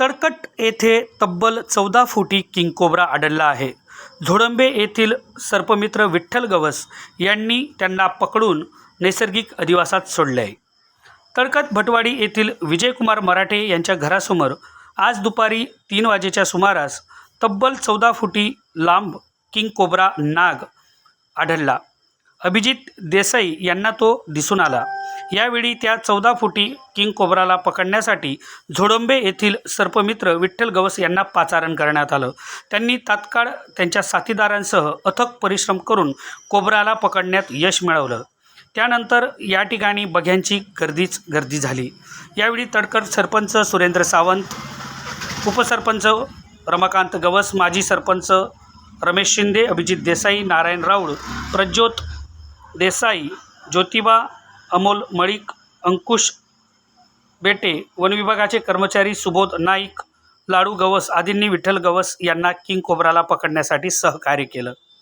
तडकट येथे तब्बल चौदा फुटी किंग कोब्रा आढळला आहे. झोडंबे येथील सर्पमित्र विठ्ठल गवस यांनी त्यांना पकडून नैसर्गिक अधिवासात सोडले. आहे तळकट भटवाडी येथील विजयकुमार मराठे यांच्या घरासमोर आज दुपारी तीन वाजेच्या सुमारास तब्बल चौदा फुटी लांब किंग कोब्रा नाग आढळला. अभिजित देसाई यांना तो दिसून आला. यावेळी त्या चौदा फुटी किंग कोब्राला पकडण्यासाठी झोडंबे येथील सर्पमित्र विठ्ठल गवस यांना पाचारण करण्यात आलं. त्यांनी तात्काळ त्यांच्या साथीदारांसह अथक परिश्रम करून कोब्राला पकडण्यात यश मिळवलं. त्यानंतर या ठिकाणी बघ्यांची गर्दीच गर्दी झाली. यावेळी तडकर सरपंच सुरेंद्र सावंत उपसरपंच रमाकांत गवस माजी सरपंच रमेश शिंदे अभिजित देसाई नारायण राऊळ प्रज्योत देसाई ज्योतिबा अमोल मळीक अंकुश बेटे वनविभागाचे कर्मचारी सुबोध नाईक लाडू गवस आदींनी विठ्ठल गवस यांना किंग कोब्राला पकडण्यासाठी सहकार्य केलं.